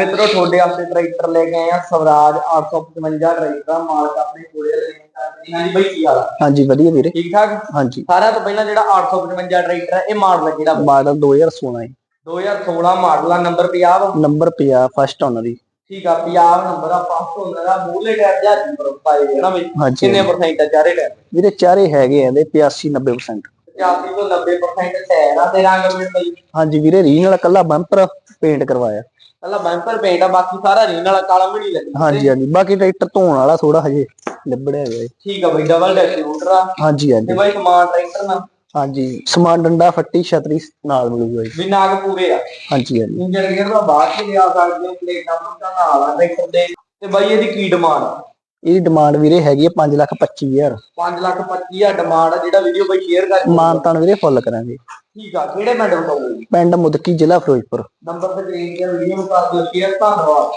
ਮਿੱਤਰੋ ਤੁਹਾਡੇ ਵਾਸਤੇ ਟਰੈਕਟਰ ਲੈ ਕੇ ਆਏ ਆ ਸਵਰਾਜ 855 ਟਰੈਕਟਰ ਆ, ਮਾਲਕ ਆਪਣੇ ਕੋਲੇ ਲੈ ਕੇ ਆਏ ਜੀ ਬਾਈ ਕੀ ਹਾਲ ਆ? ਹਾਂਜੀ ਵਧੀਆ ਵੀਰੇ। ਠੀਕ ਠਾਕ? ਹਾਂਜੀ। ਸਾਰਿਆਂ ਤੋਂ ਪਹਿਲਾਂ ਜਿਹੜਾ 855 ਟਰੈਕਟਰ ਹੈ ਇਹ ਮਾਡਲ ਕਿਹੜਾ ਮਾਡਲ 2016 ਹੈ 2016 ਮਾਡਲ ਆ ਨੰਬਰ 50 ਵਾ। ਨੰਬਰ 50 ਫਸਟ ਓਨਰ ਦੀ ਠੀਕ ਆ 50 ਨੰਬਰ ਆ ਫਸਟ ਹੁੰਦਾ ਦਾ ਮੂਲੇ ਟਾਇਰ ਜਾਂ ਨੰਬਰ ਪਾਏ ਹੋਏ ਨਾ ਬਈ। ਹਾਂਜੀ। ਕਿੰਨੇ ਪਰਸੈਂਟ ਆ ਚਾਰੇ ਟਾਇਰ? ਵੀਰੇ ਚਾਰੇ ਹੈਗੇ ਆ ਇਹਦੇ 85 90% 85 ਤੋਂ 90% ਟਾਇਰ ਆ ਤੇ ਰੰਗ ਵੀ ਬਈ ਹਾਂਜੀ ਵੀਰੇ ਰੀਨ ਵਾਲਾ ਕੱਲਾ ਬੰਪਰ ਪੇਂਟ ਕਰਵਾਇਆ। ਪਹਿਲਾਂ ਬੰਪਰ ਪੇਂਟ ਆ ਬਾਕੀ ਸਾਰਾ ਰੀਨ ਵਾਲਾ ਕਾਲਾ ਵੀ ਨਹੀਂ ਲੱਗਦਾ ਹਾਂਜੀ ਹਾਂਜੀ। ਬਾਕੀ ਟਰੈਕਟਰ ਧੋਣ ਵਾਲਾ ਥੋੜਾ ਹਜੇ ਲਿਬੜਿਆ ਹੋਇਆ ਹੈ ਠੀਕ ਆ ਬਈ ਡਬਲ ਡਿਸਟ੍ਰੀਬਿਊਟਰ ਆ। ਹਾਂਜੀ ਤੇ ਹਾਂਜੀ ਬਾਈ ਸਮਾਨ ਟਰੈਕਟਰ ਨਾਲ। ਹਾਂਜੀ ਸਮਾਨ ਡੰਡਾ ਫੱਟੀ ਛਤਰੀ ਨਾਲ ਮਿਲੂਗਾ ਜੀ ਵੀ ਨਾਗ ਪੂਰੇ ਆ। ਹਾਂਜੀ ਹਾਂਜੀ। ਇੰਜਨ ਗੇਅਰ ਦਾ ਬਾਅਦ ਚ ਲਿਆ ਸਕਦੇ ਹੋ ਪਲੇਟਾਂ ਪਲੂਟਾਂ ਨਾਲ ਆ ਟਰੈਕਟਰ ਦੇ ਤੇ ਬਾਈ ਇਹਦੀ ਕੀ ਡਿਮਾਂਡ ਆ? ਇਹਦੀ ਡਿਮਾਂਡ ਵੀਰੇ ਹੈਗੀ ਆ 5 ਲੱਖ 25000 5 ਲੱਖ 25 ਆ ਡਿਮਾਂਡ ਆ ਜਿਹੜਾ ਵੀਡੀਓ ਬਾਈ ਸ਼ੇਅਰ ਕਰ ਮਾਨਤਾਨ ਵੀਰੇ ਫੁੱਲ ਕਰਾਂਗੇ। ਠੀਕ ਆ ਕਿਹੜੇ ਪਿੰਡ ਬਤਾਉਂਗੇ ਪਿੰਡ ਮੁਦਕੀ ਜ਼ਿਲ੍ਹਾ ਫਿਰੋਜ਼ਪੁਰ। ਨੰਬਰ ਤੇ ਤੇ ਵੀਡੀਓ ਨੂੰ ਕਰ ਦਿਓ ਸ਼ੇਅਰ ਧੰਨਵਾਦ।